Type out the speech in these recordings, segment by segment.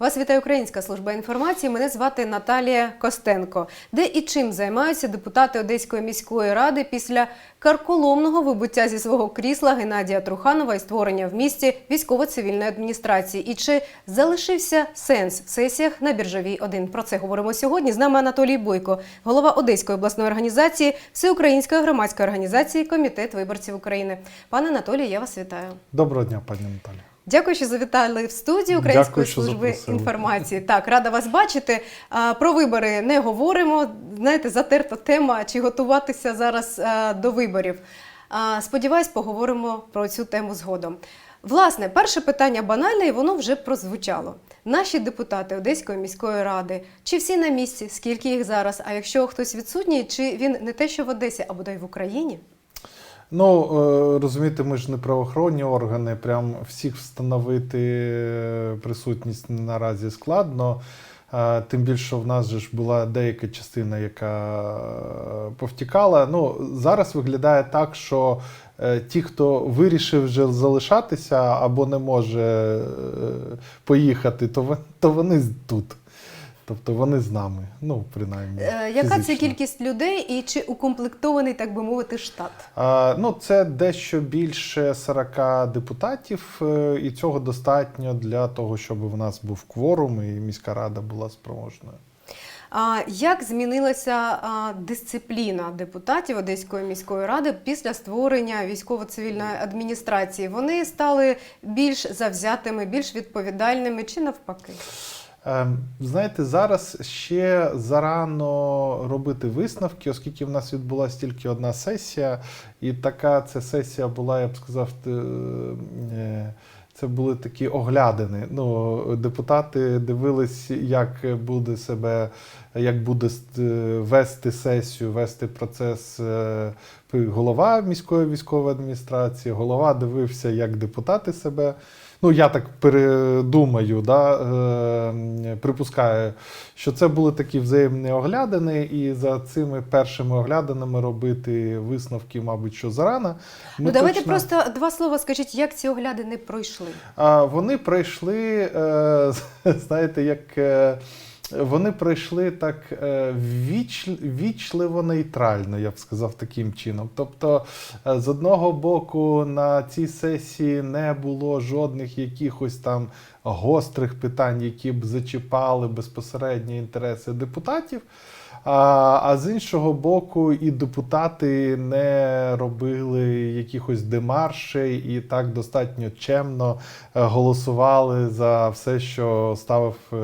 Вас вітає Українська служба інформації. Мене звати Наталія Костенко. Де і чим займаються депутати Одеської міської ради після карколомного вибуття зі свого крісла Геннадія Труханова і створення в місті військово-цивільної адміністрації? І чи залишився сенс в сесіях на біржовій 1? Про це говоримо сьогодні. З нами Анатолій Бойко, голова Одеської обласної організації, Всеукраїнської громадської організації Комітет виборців України. Пане Анатолій, я вас вітаю. Доброго дня, пані Наталі. Дякую, що завітали в студію Української Дякую, служби запросили. інформації. Так, рада вас бачити. Про вибори не говоримо. Знаєте, затерта тема, чи готуватися зараз до виборів. Сподіваюсь, поговоримо про цю тему згодом. Власне, перше питання банальне, і воно вже прозвучало. Наші депутати Одеської міської ради, чи всі на місці, скільки їх зараз? А якщо хтось відсутній, чи він не те, що в Одесі, а бодай в Україні? Ну е, розумієте, ми ж не правоохоронні органи. Прям всіх встановити е, присутність наразі складно. Е, Тим більше в нас же ж була деяка частина, яка повтікала. Ну зараз виглядає так, що ті, хто вирішив вже залишатися або не може поїхати, то вони тут. Тобто вони з нами. Ну, принаймні. Е, Яка це кількість людей і чи укомплектований, так би мовити, штат? А, Ну, це дещо більше 40 депутатів, е, і цього достатньо для того, щоб в нас був кворум і міська рада була спроможною. А як змінилася а, дисципліна депутатів Одеської міської ради після створення військово-цивільної адміністрації? Вони стали більш завзятими, більш відповідальними чи навпаки? Ем, Знаєте, зараз ще зарано робити висновки, оскільки в нас відбулася тільки одна сесія, і така ця сесія була, я б сказав, е, це були такі оглядини. Ну, депутати дивились, як буде себе, як буде вести сесію, вести процес е, голова міської військової адміністрації, голова дивився, як депутати себе. Ну, я так передумаю, да, е, припускаю, що це були такі взаємні оглядини, і за цими першими оглядинами робити висновки, мабуть, що зарано. ну давайте точно- просто два слова скажіть, як ці оглядини пройшли. А, Вони пройшли, е, знаєте, як. е, Вони пройшли так е, віч, вічливо нейтрально, я б сказав таким чином. Тобто, е, з одного боку, на цій сесії не було жодних якихось там гострих питань, які б зачіпали безпосередні інтереси депутатів. А, з іншого боку, і депутати не робили якихось демаршей і так достатньо чемно е, голосували за все, що ставив е,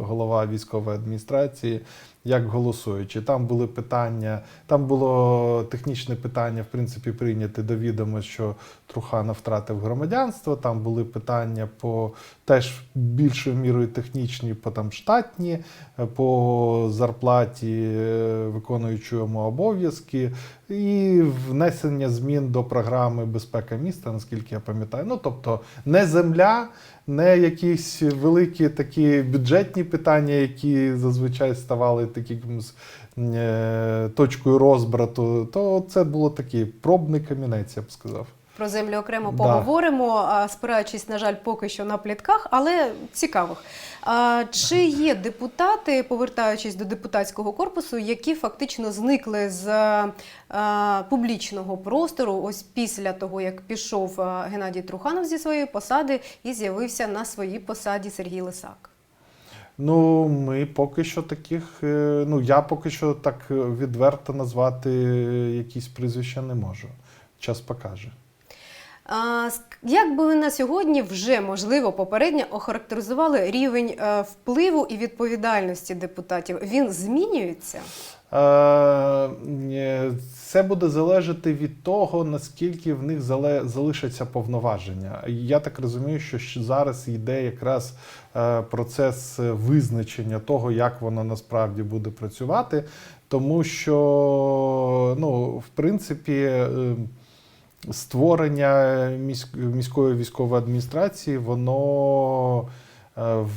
голова військової адміністрації. Як голосуючи, там були питання, там було технічне питання, в принципі, прийняти до відома, що Труханов втратив громадянство. Там були питання по теж більшою мірою технічні, по там штатні, е, по зарплаті е, виконуючому обов'язки, і внесення змін до програми безпека міста, наскільки я пам'ятаю. Ну тобто не земля, не якісь великі такі бюджетні питання, які зазвичай ставали таким е, точкою розбрату, то це було такий пробний камінець, я б сказав. Про землю окремо поговоримо, а, спираючись, на жаль, поки що на плітках, але цікавих. Чи є депутати, повертаючись до депутатського корпусу, які фактично зникли з публічного простору ось після того, як пішов Геннадій Труханов зі своєї посади і з'явився на своїй посаді Сергій Лисак? Ну, ми поки що таких. е, Ну, я поки що так відверто назвати якісь прізвища не можу. Час покаже. Як би ви на сьогодні вже можливо попередньо охарактеризували рівень е, впливу і відповідальності депутатів? Він змінюється? Е, Це буде залежати від того, наскільки в них залишаться повноваження. Я так розумію, що зараз йде якраз е, процес визначення того, як воно насправді буде працювати, тому що, ну, в принципі, створення міськ- міської військової адміністрації, воно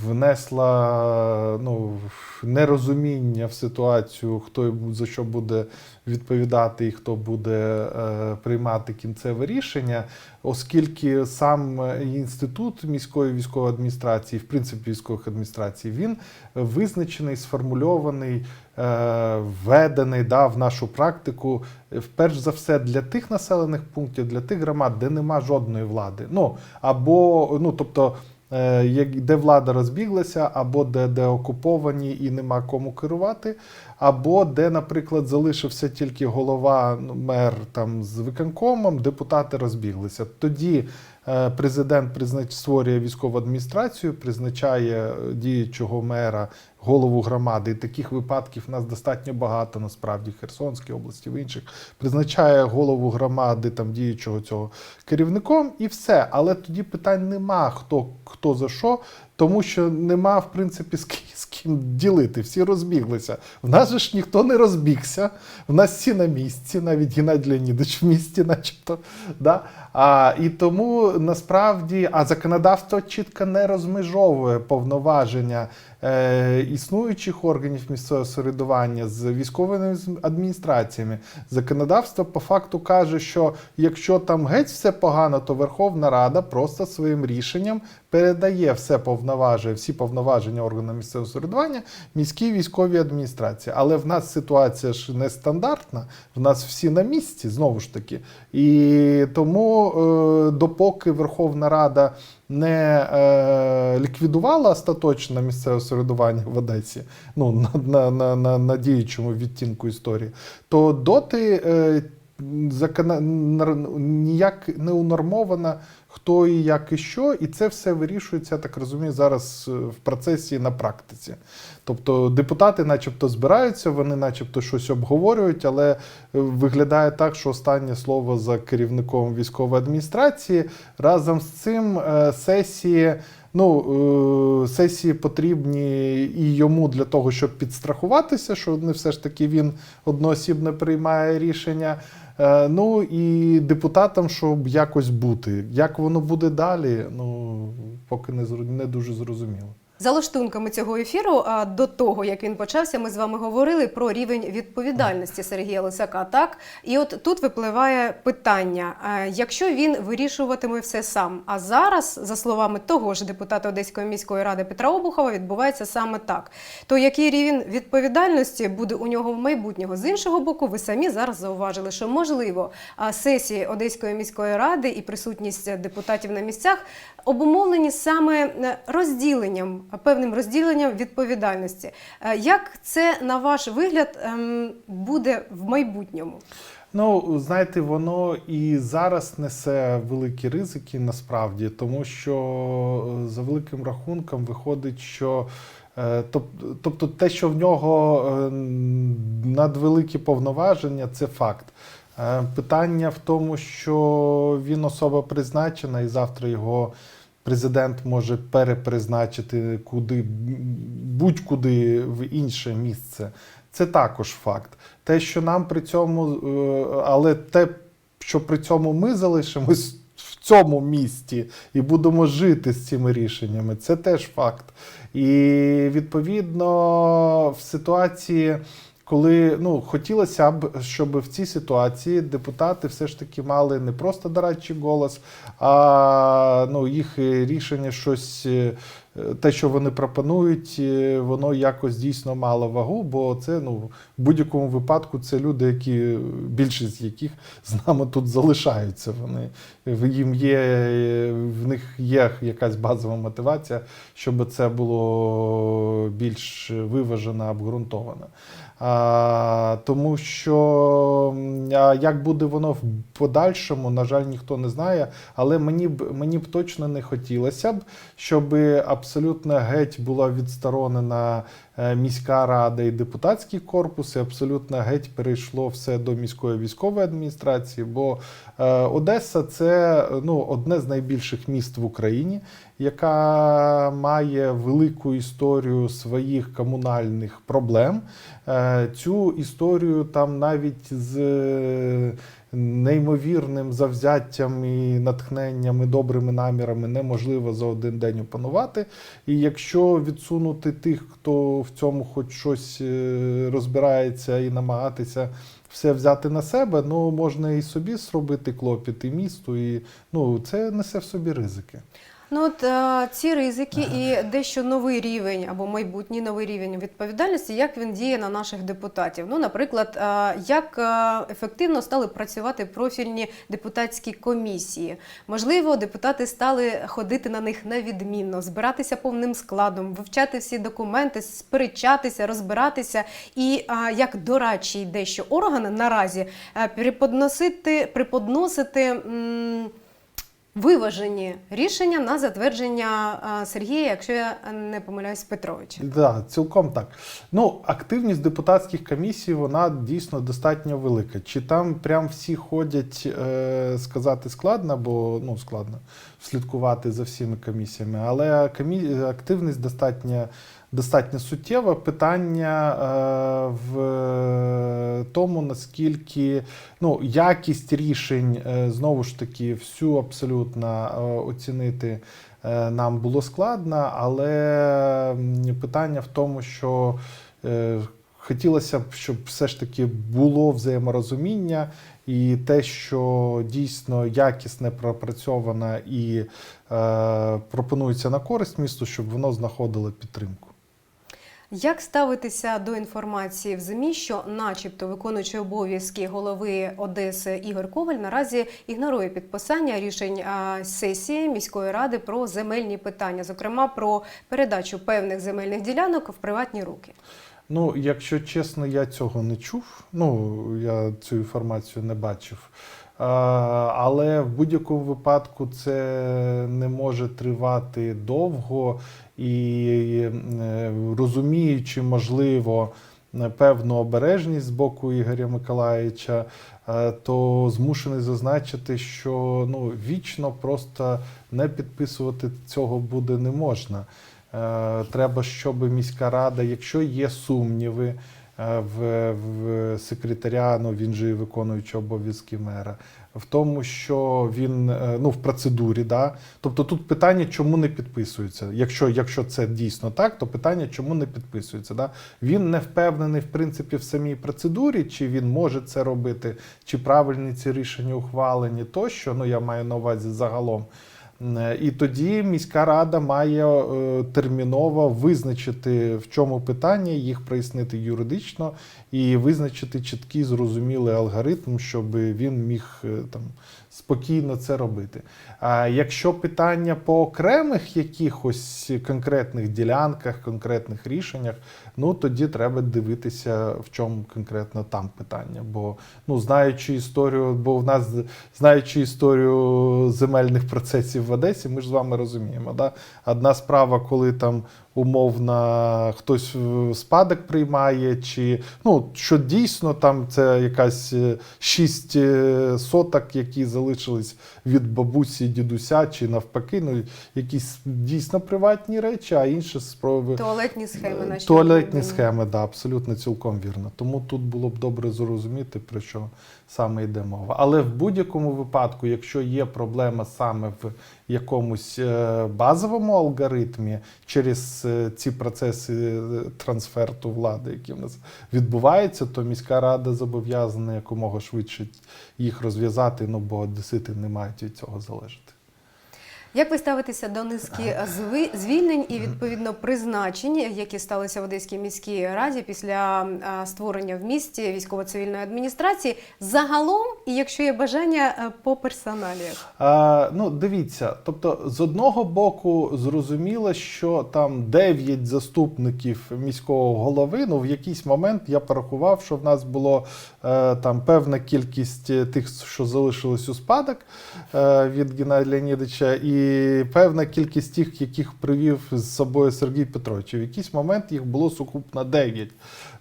внесла ну, нерозуміння в ситуацію, хто за що буде відповідати і хто буде е, приймати кінцеве рішення, оскільки сам е, інститут міської військової адміністрації, в принципі, військових адміністрацій, він визначений, сформульований, е, введений да, в нашу практику, е, вперш за все для тих населених пунктів, для тих громад, де нема жодної влади. Ну або ну тобто. Е, Де влада розбіглася, або де, де окуповані і нема кому керувати, або де, наприклад, залишився тільки голова, ну, мер там з виконкомом, депутати розбіглися. Тоді е, президент признач... створює військову адміністрацію, призначає е, діючого мера, голову громади. І таких випадків у нас достатньо багато, насправді, в Херсонській області, в інших. Призначає голову громади, там діючого цього керівником, і все. Але тоді питань нема, хто, хто за що, тому що нема, в принципі, з з ким ділити. Всі розбіглися. В нас же ж ніхто не розбігся. В нас всі на місці, навіть Геннадій Леонідович в місті, начебто. Да? А, і тому насправді а законодавство чітко не розмежовує повноваження існуючих органів місцевого середування з військовими адміністраціями. Законодавство по факту каже, що якщо там геть все погано, то Верховна Рада просто своїм рішенням передає все повноваження, всі повноваження органам місцевого самоврядування міській військовій адміністрації. Але в нас ситуація ж нестандартна, в нас всі на місці, знову ж таки. І тому, е, допоки Верховна Рада не е, ліквідувала остаточно місцеве самоврядування в Одесі, ну на, на, на, на, на діючому відтінку історії, то доти е, ніяк не унормована, хто і як і що, і це все вирішується, я так розумію, зараз е, в процесі на практиці. Тобто депутати, начебто, збираються, вони, начебто, щось обговорюють, але е, виглядає так, що останнє слово за керівником військової адміністрації. Разом з цим е, сесії. Ну, сесії потрібні і йому для того, щоб підстрахуватися, що не все ж таки він одноосібно приймає рішення. Е, Ну і депутатам, щоб якось бути. Як воно буде далі, ну поки не не дуже зрозуміло. За лаштунками цього ефіру, а до того як він почався, ми з вами говорили про рівень відповідальності Сергія Лисака. Так і от тут випливає питання: якщо він вирішуватиме все сам, а зараз, за словами того ж депутата Одеської міської ради Петра Обухова, відбувається саме так. То який рівень відповідальності буде у нього в майбутнього? З іншого боку, ви самі зараз зауважили, що можливо сесії Одеської міської ради і присутність депутатів на місцях обумовлені саме е, розділенням, певним розділенням відповідальності. Е, Як це на ваш вигляд ем, буде в майбутньому? Ну, знаєте, воно і зараз несе великі ризики насправді, тому що е, за великим рахунком виходить, що е, тобто те, що в нього надвеликі повноваження, це факт. Питання в тому, що він особа призначена, і завтра його президент може перепризначити куди будь-куди в інше місце. Це також факт. Те, що нам при цьому, е, але те, що при цьому ми залишимось в цьому місті і будемо жити з цими рішеннями, це теж факт. І відповідно в ситуації. Коли ну хотілося б, щоб в цій ситуації депутати все ж таки мали не просто дорадчий голос, а ну їх рішення щось, е, те, що вони пропонують, е, воно якось дійсно мало вагу, бо це ну в будь-якому випадку це люди, які більшість яких з нами тут залишаються. Вони їм є в них є якась базова мотивація, щоб це було більш виважено, обґрунтовано. А, тому що а як буде воно в подальшому, на жаль, ніхто не знає. Але мені б мені б точно не хотілося б, щоб абсолютно геть була відсторонена міська рада і депутатський корпус, і абсолютно геть перейшло все до міської військової адміністрації. Бо е, Одеса це ну, одне з найбільших міст в Україні, яка має велику історію своїх комунальних проблем. Е, Цю історію там навіть з е, неймовірним завзяттям і натхненням і добрими намірами неможливо за один день опанувати. І якщо відсунути тих, хто в цьому хоч щось е, розбирається і намагатися все взяти на себе, ну можна і собі зробити клопіт, і місту, і ну це несе в собі ризики. Ну от е, ці ризики і дещо новий рівень або майбутній новий рівень відповідальності, як він діє на наших депутатів. Ну, наприклад, е, як е, ефективно стали працювати профільні депутатські комісії. Можливо, депутати стали ходити на них невідмінно, збиратися повним складом, вивчати всі документи, сперечатися, розбиратися і е, як дорадчий дещо орган наразі преподносити. м, Виважені рішення на затвердження Сергія, якщо я не помиляюсь, Петровича. Да, цілком так. Ну, активність депутатських комісій вона дійсно достатньо велика. Чи там прям всі ходять, е, сказати складно, бо ну складно слідкувати за всіми комісіями, але комі... активність достатньо, достатньо суттєва. Питання е, в тому, наскільки ну, якість рішень е, знову ж таки всю абсолютно е, оцінити е, нам було складно, але питання в тому, що е, хотілося б, щоб все ж таки було взаєморозуміння, і те, що дійсно якісне пропрацьоване і е, пропонується на користь місту, щоб воно знаходило підтримку. Як ставитися до інформації в ЗМІ, що, начебто, виконуючий обов'язки голови Одеси Ігор Коваль наразі ігнорує підписання рішень сесії міської ради про земельні питання, зокрема про передачу певних земельних ділянок в приватні руки? Ну, якщо чесно, я цього не чув. Ну, я цю інформацію не бачив. А, Але в будь-якому випадку це не може тривати довго і е, розуміючи, можливо, певну обережність з боку Ігоря Миколаївича, е, то змушений зазначити, що ну, вічно просто не підписувати цього буде не можна. Е, Треба, щоб міська рада, якщо є сумніви е, в, в секретаря, ну він же і виконуючий обов'язки мера, в тому, що він е, ну в процедурі, да. Тобто тут питання, чому не підписується. Якщо, якщо це дійсно так, то питання, чому не підписується. Да? Він не впевнений в принципі в самій процедурі, чи він може це робити, чи правильні ці рішення ухвалені тощо. Ну я маю на увазі загалом. Е, І тоді міська рада має е, терміново визначити, в чому питання, їх прояснити юридично і визначити чіткий зрозумілий алгоритм, щоб він міг е, там спокійно це робити. А якщо питання по окремих якихось конкретних ділянках, конкретних рішеннях, ну тоді треба дивитися, в чому конкретно там питання. Бо ну знаючи історію, бо в нас знаючи історію земельних процесів в Одесі, ми ж з вами розуміємо. Да? Одна справа, коли там умовно хтось спадок приймає, чи ну що дійсно там це якась шість е, соток, які залишились від бабусі, дідуся, чи навпаки, ну якісь дійсно приватні речі, а інші спроби. Туалетні схеми наші. Туалетні схеми, да, абсолютно цілком вірно. Тому тут було б добре зрозуміти, про що саме йде мова. Але в будь-якому випадку, якщо є проблема саме в якомусь е, базовому алгоритмі через е, ці процеси е, трансферту влади, які в нас відбуваються, то міська рада зобов'язана якомога швидше їх розв'язати, ну бо одесити не мають від цього залежати. Як ви ставитеся до низки звільнень і відповідно призначень, які сталися в Одеській міській раді після створення в місті військово-цивільної адміністрації? Загалом, і якщо є бажання, е, по персоналіях? А, ну, дивіться, тобто, з одного боку, зрозуміло, що там 9 заступників міського голови. Ну, в якийсь момент я порахував, що в нас було е, там певна кількість тих, що залишились у спадок е, від Геннадія Леонідовича, і певна кількість тих, яких привів з собою Сергій Петрович. В якийсь момент їх було сукупно 9.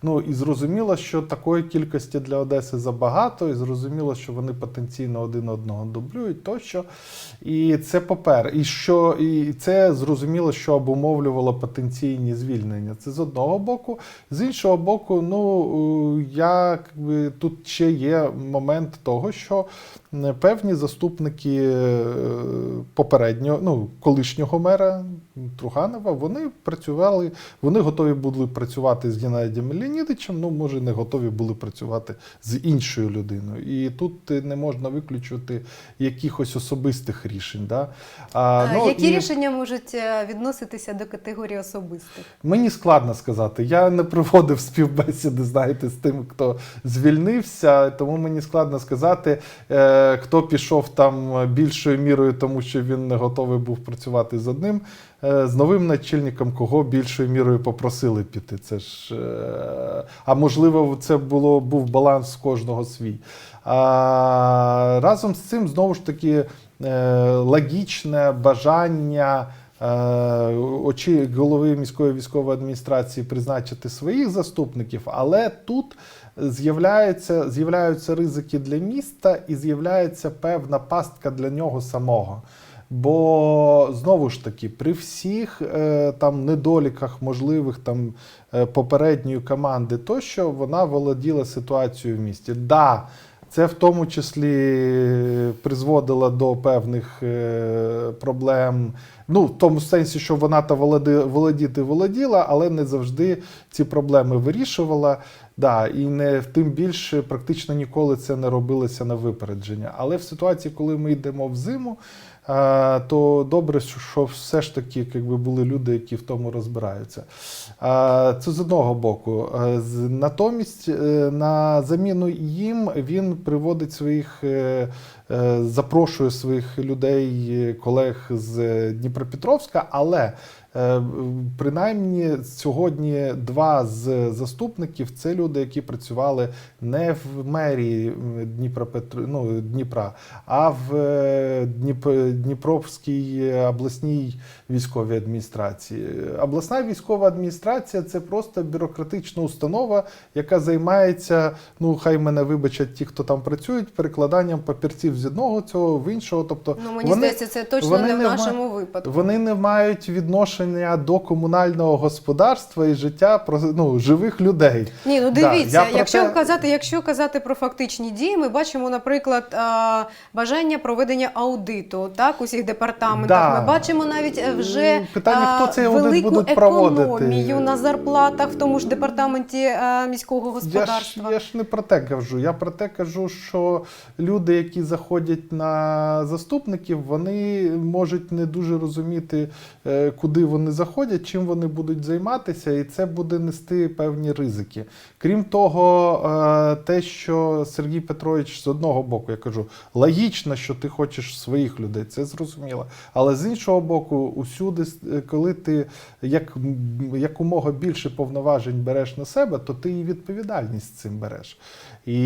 Ну і зрозуміло, що такої кількості для Одеси забагато, і зрозуміло, що вони потенційно один одного дублюють тощо. І це попер. І що і це зрозуміло, що обумовлювало потенційні звільнення. Це з одного боку. З іншого боку, ну я якби, тут ще є момент того, що певні заступники е, попереднього, ну колишнього мера Труханова, вони працювали, вони готові були працювати з Геннадієм Леонідовичем, ну може не готові були працювати з іншою людиною. І тут е, не можна виключити якихось особистих рішень. Да? А, А ну, Які і- рішення можуть е, відноситися до категорії особистих? Мені складно сказати. Я не проводив співбесіди, знаєте, з тим, хто звільнився, тому мені складно сказати, е, хто пішов там більшою мірою, тому що він не готовий був працювати з одним, з новим начальником, кого більшою мірою попросили піти. Це ж, е, а можливо, це було, був баланс кожного свій. А разом з цим, знову ж таки, е, логічне бажання е, очі голови міської військової адміністрації призначити своїх заступників, але тут з'являються, з'являються ризики для міста і з'являється певна пастка для нього самого. Бо знову ж таки, при всіх е, там недоліках можливих там е, попередньої команди, тощо вона володіла ситуацією в місті. Да, це в тому числі призводило до певних е, проблем. Ну, в тому сенсі, що вона та володіти володіла, але не завжди ці проблеми вирішувала. Да, і не тим більше практично ніколи це не робилося на випередження. Але в ситуації, коли ми йдемо в зиму, то добре, що- все ж таки якби, були люди, які в тому розбираються. Е, Це з одного боку. Е, Натомість е, на заміну їм він приводить своїх, е, запрошує своїх людей, е, колег з е, Дніпропетровська, але принаймні сьогодні два з заступників це люди, які працювали не в мерії Дніпропетр... ну, Дніпра, а в Дніп... Дніпровській обласній військовій адміністрації. Обласна військова адміністрація це просто бюрократична установа, яка займається, ну хай мене вибачать ті, хто там працюють, перекладанням папірців з одного цього в іншого. Тобто Ну мені вони- здається, це точно вони не в не нашому випадку. вони не мають відношення до комунального господарства і життя про ну, живих людей. Ні, ну дивіться, про якщо те- казати, якщо казати про фактичні дії, ми бачимо, наприклад, бажання проведення аудиту так усіх департаментах. Да. Ми бачимо навіть е, вже питання, хто цей аудит будуть проводити? економію на зарплатах в тому ж департаменті а, міського Я ж, господарства. я ж не про те кажу. Я про те кажу, що люди, які заходять на заступників, вони можуть не дуже розуміти, е, куди вони заходять, чим вони будуть займатися, і це буде нести певні ризики. Крім того, е, те, що Сергій Петрович з одного боку, я кажу, логічно, що ти хочеш своїх людей, це зрозуміло. Але з іншого боку, усюди, е, коли ти як, якомога більше повноважень береш на себе, то ти і відповідальність цим береш. І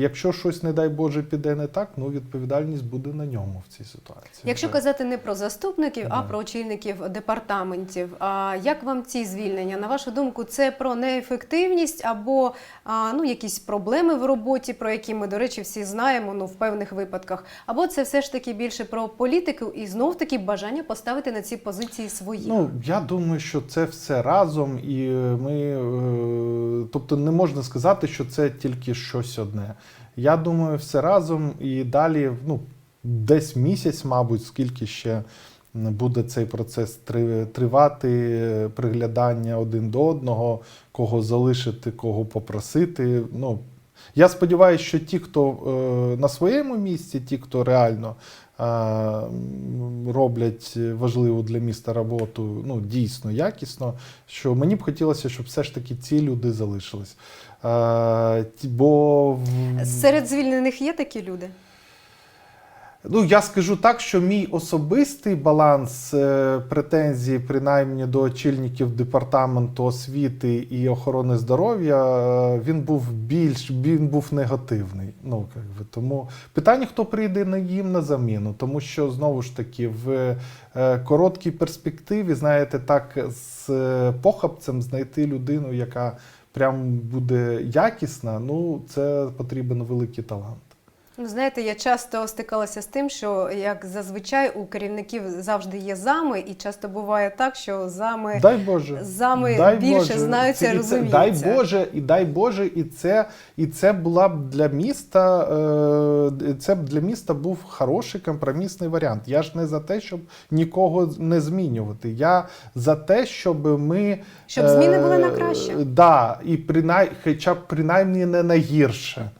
якщо щось, не дай Боже, піде не так, ну відповідальність буде на ньому в цій ситуації. Якщо Так. казати не про заступників, а про очільників департаментів, а як вам ці звільнення? На вашу думку, це про неефективність або а, ну, якісь проблеми в роботі, про які ми, до речі, всі знаємо ну, в певних випадках, або це все ж таки більше про політику і знов таки бажання поставити на ці позиції свої? Ну, я думаю, що це все разом, і е, ми, е, тобто, не можна сказати, що це тільки щось одне. Я думаю, все разом і далі, ну, десь місяць, мабуть, скільки ще буде цей процес тривати, приглядання один до одного, кого залишити, кого попросити. Ну, я сподіваюся, що ті, хто е, на своєму місці, ті, хто реально е, роблять важливу для міста роботу, ну дійсно якісно, що мені б хотілося, щоб все ж таки ці люди залишились. Е, бо Серед звільнених є такі люди? Ну, я скажу так, що мій особистий баланс е, претензій, принаймні до очільників департаменту освіти і охорони здоров'я, е, він був більш він був негативний. Ну, як би, тому питання, хто прийде на їм на заміну, тому що знову ж таки в короткій перспективі, знаєте, так з похабцем знайти людину, яка прям буде якісна, ну це потрібен великий талант. Ну, знаєте, я часто стикалася з тим, що як зазвичай у керівників завжди є зами, і часто буває так, що зами Дай Боже. зами дай більше Боже. знаються, Це- розуміються. Дай Боже, і дай Боже, і це, і це була б для міста. Е, це б для міста був хороший компромісний варіант. Я ж не за те, щоб нікого не змінювати. Я за те, щоб ми Щоб зміни були на краще. Е, да, і принай, хоча б принаймні не на гірше.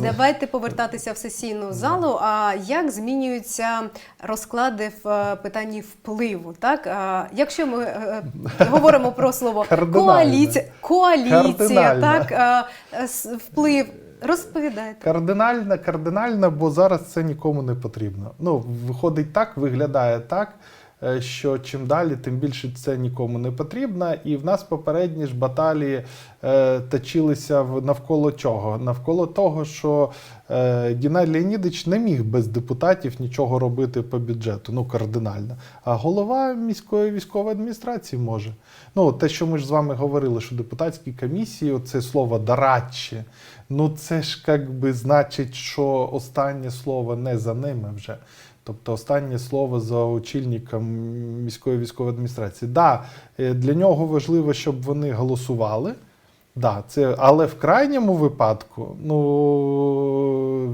Давайте повертатися в сесійну залу. А як змінюються розклади в е, питанні впливу? Так, якщо ми е, е, говоримо про слово коаліція, коаліція, так вплив. Розповідайте. Кардинальна, кардинальна, бо зараз це нікому не потрібно. Ну, виходить так, виглядає так, що чим далі, тим більше це нікому не потрібно. І в нас попередні ж баталії е, точилися навколо чого? Навколо того, що е, Геннадій Леонідович не міг без депутатів нічого робити по бюджету, ну кардинально. А голова міської військової адміністрації може. Ну, те, що ми ж з вами говорили, що депутатські комісії, це слово дорадчі, ну це ж як би значить, що останнє слово не за ними вже. Тобто останнє слово за очільником міської військової адміністрації. Да, е, для нього важливо, щоб вони голосували. Да, це, але в крайньому випадку, ну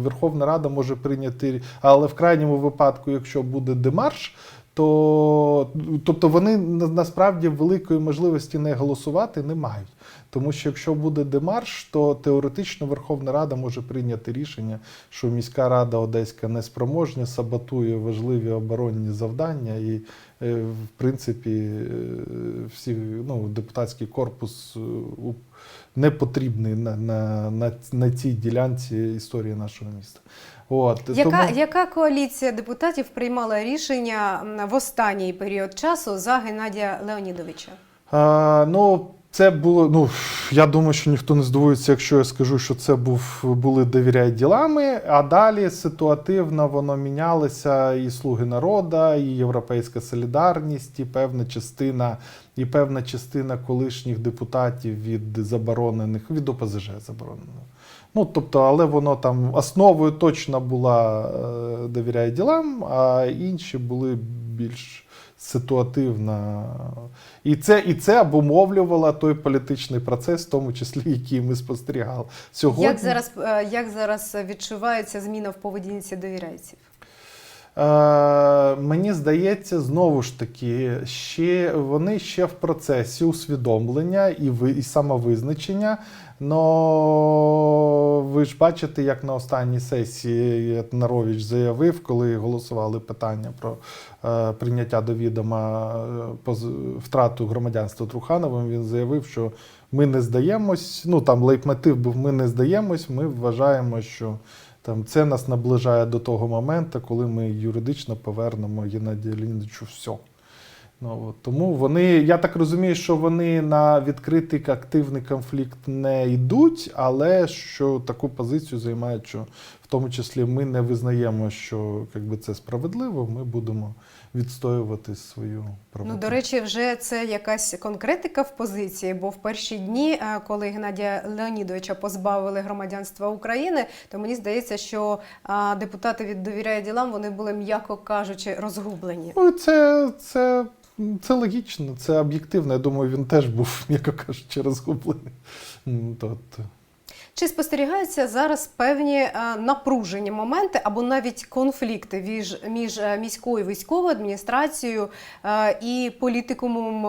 Верховна Рада може прийняти, але в крайньому випадку, якщо буде демарш, то тобто вони насправді великої можливості не голосувати не мають. Тому що якщо буде демарш, то теоретично Верховна Рада може прийняти рішення, що міська рада Одеська неспроможня, саботує важливі оборонні завдання, і, е, в принципі, е, всі, ну, депутатський корпус е, у- не потрібний на, на, на, на цій ділянці історії нашого міста. От, Яка, тому... яка коаліція депутатів приймала рішення в останній період часу за Геннадія Леонідовича? А, ну, це було. Ну я думаю, що ніхто не здивується, якщо я скажу, що це був були довіряй ділами. А далі ситуативно воно мінялося і слуги народу, і Європейська солідарність, і певна частина, і певна частина колишніх депутатів від заборонених від ОПЗЖ заборонених. Ну, тобто, але воно там основою точно була е, довіряй ділам, а інші були більш ситуативно. І це, і це обумовлювало той політичний процес, в тому числі, який ми спостерігали. Сьогодні, Як зараз, е, як зараз відчувається зміна в поведінці довіряйців? Е, мені здається, знову ж таки, ще вони ще в процесі усвідомлення і, ви, і самовизначення. Но ви ж бачите, як на останній сесії Нарович заявив, коли голосували питання про е, прийняття до відома е, поз- втрату громадянства Трухановим. Він заявив, що ми не здаємось. Ну там лейтмотив був ми не здаємось. Ми вважаємо, що там це нас наближає до того моменту, коли ми юридично повернемо Геннадію Леонідовичу все. Ну, от, тому вони, я так розумію, що вони на відкритий активний конфлікт не йдуть, але що таку позицію займають, що в тому числі ми не визнаємо, що якби, це справедливо, ми будемо відстоювати свою правоту. Ну, до речі, вже це якась конкретика в позиції, бо в перші дні, е, коли Геннадія Леонідовича позбавили громадянства України, то мені здається, що депутати від довіряє ділам вони були, м'яко кажучи, розгублені. Ну, це, це, це логічно, це об'єктивно. Я думаю, він теж був, м'яко кажучи, розгублений. М, то- то. Чи спостерігаються зараз певні е, напружені моменти або навіть конфлікти між, е, міською військовою адміністрацією е, і політикумом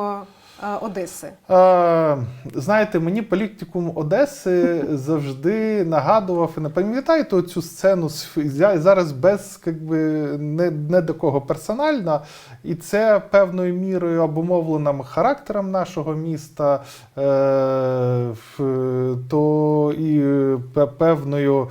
Одеси? Е, знаєте, мені політикум Одеси завжди нагадував, і не пам'ятаєте цю сцену з зараз без якби, не, не до кого персонально, і це певною мірою обумовлено характером нашого міста, е, то і певною.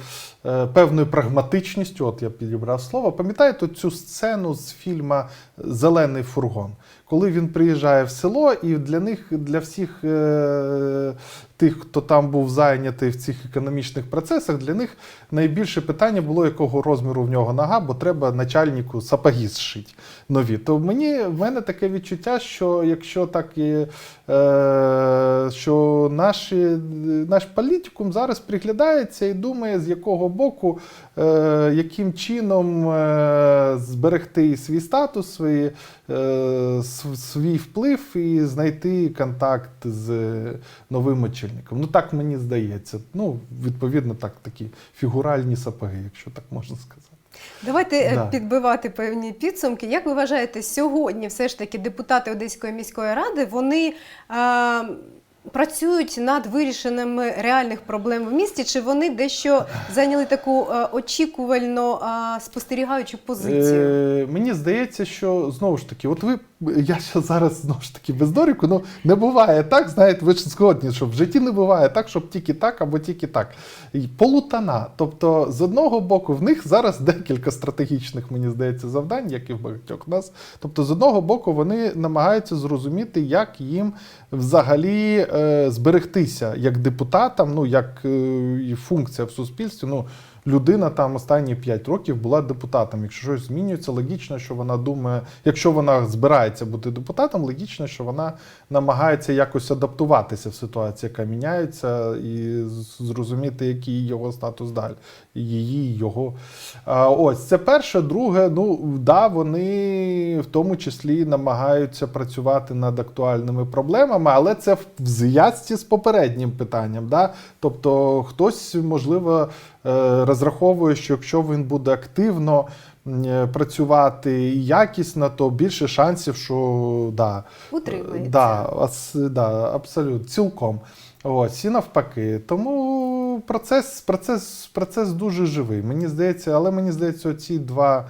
е, Певною прагматичністю, от я підібрав слово. Пам'ятаєте цю сцену з фільму Зелений фургон? Коли він приїжджає в село, і для них, для всіх е, тих, хто там був зайнятий в цих економічних процесах, для них найбільше питання було, якого розміру в нього нога, бо треба начальнику сапоги зшити нові. То мені в мене таке відчуття, що якщо так і е, що наші, наш політикум зараз приглядається і думає, з якого боку, е, яким чином е, зберегти свій статус, свої, е, свій вплив і знайти контакт з новим очільником. Ну так мені здається. Ну, відповідно, так, такі фігуральні сапоги, якщо так можна сказати. Давайте е, Да. підбивати певні підсумки. Як ви вважаєте, сьогодні все ж таки депутати Одеської міської ради вони е, працюють над вирішенням реальних проблем в місті, чи вони дещо зайняли таку е, очікувально е, спостерігаючу позицію? Е, мені здається, що знову ж таки, от ви, я ще зараз знову ж таки без дорику, ну не буває так, знаєте, ви ж згодні, що в житті не буває так, щоб тільки так або тільки так. І Полутана. Тобто, з одного боку, в них зараз декілька стратегічних, мені здається, завдань, як і в багатьох нас. Тобто, з одного боку, вони намагаються зрозуміти, як їм взагалі е, зберегтися як депутатам, ну як е, функція в суспільстві. Ну, людина там останні 5 років була депутатом. Якщо щось змінюється, логічно, що вона думає, якщо вона збирається бути депутатом, логічно, що вона намагається якось адаптуватися в ситуації, яка міняється, і зрозуміти, який його статус далі, її, його. Ось це перше. Друге, ну да, вони в тому числі намагаються працювати над актуальними проблемами, але це в зв'язці з попереднім питанням. Да? Тобто хтось, можливо, розраховує, що якщо він буде активно е, працювати і якісно, то більше шансів, що да, утримується. Да, да, абсолютно, цілком. Ось, і навпаки. Тому процес, процес, процес дуже живий. Мені здається, але мені здається, ці два е,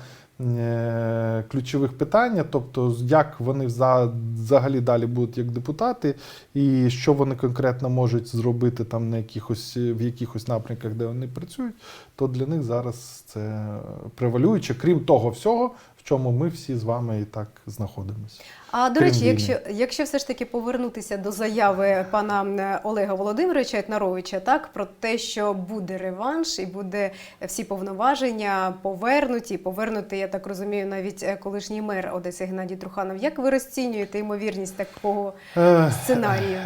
ключових питання, тобто як вони взагалі далі будуть як депутати, і що вони конкретно можуть зробити там на якихось, в якихось напрямках, де вони працюють, то для них зараз це превалююче, крім того всього, в чому ми всі з вами і так знаходимося. А до Крім речі, війни. якщо, якщо все ж таки повернутися до заяви пана Олега Володимировича Етнаровича, так про те, що буде реванш і буде всі повноваження повернуті, повернути, я так розумію, навіть е, колишній мер Одеси Геннадій Труханов. Як ви розцінюєте ймовірність такого Е.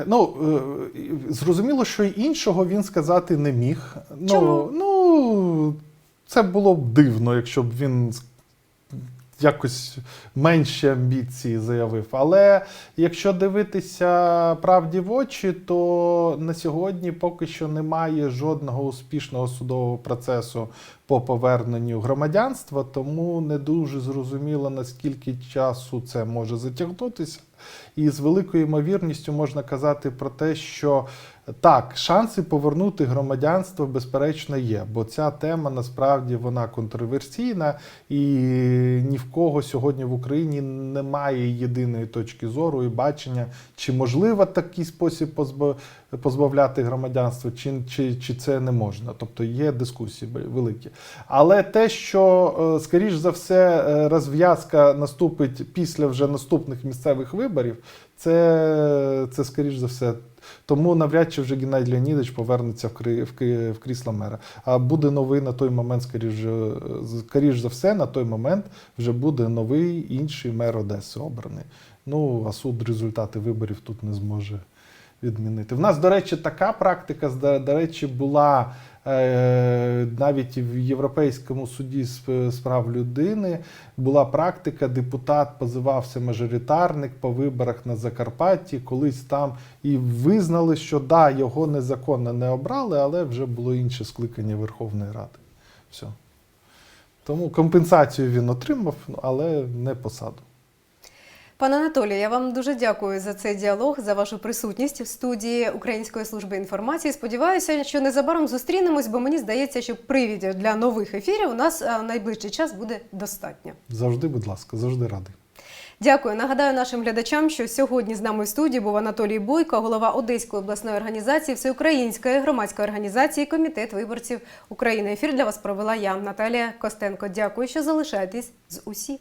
Ну, е, зрозуміло, що іншого він сказати не міг. Чому? Ну, ну, це було б дивно, якщо б він якось менші амбіції заявив. Але якщо дивитися правді в очі, то на сьогодні поки що немає жодного успішного судового процесу по поверненню громадянства, тому не дуже зрозуміло, наскільки часу це може затягнутися. І з великою ймовірністю можна казати про те, що так, шанси повернути громадянство, безперечно, є, бо ця тема насправді вона контроверсійна, і ні в кого сьогодні в Україні немає єдиної точки зору і бачення, чи можливо такий спосіб позбавляти громадянства, чи, чи, чи це не можна. Тобто є дискусії великі. Але те, що е, скоріш за все е, розв'язка наступить після вже наступних місцевих виборів, це, це скоріш за все. Тому навряд чи вже Геннадій Леонідович повернеться в, крі, в, крі- в крісло мера. А буде новий на той момент, скоріш, за все, на той момент вже буде новий інший мер Одеси обраний. Ну, а суд результати виборів тут не зможе відмінити. В нас, до речі, така практика, до, речі, була навіть в Європейському суді з прав людини. Була практика, депутат позивався мажоритарник по виборах на Закарпатті. Колись там і визнали, що да, його незаконно не обрали, але вже було інше скликання Верховної Ради. Все. Тому компенсацію він отримав, ну, але не посаду. Пане Анатолію, я вам дуже дякую за цей діалог, за вашу присутність в студії Української служби інформації. Сподіваюся, що незабаром зустрінемось, бо мені здається, що привідів для нових ефірів у нас е, в найближчий час буде достатньо. Завжди, будь ласка, завжди радий. Дякую. Нагадаю нашим глядачам, що сьогодні з нами в студії був Анатолій Бойко, голова Одеської обласної організації Всеукраїнської громадської організації Комітет виборців України. Ефір для вас провела я, Наталія Костенко. Дякую, що залишаєтесь з усі.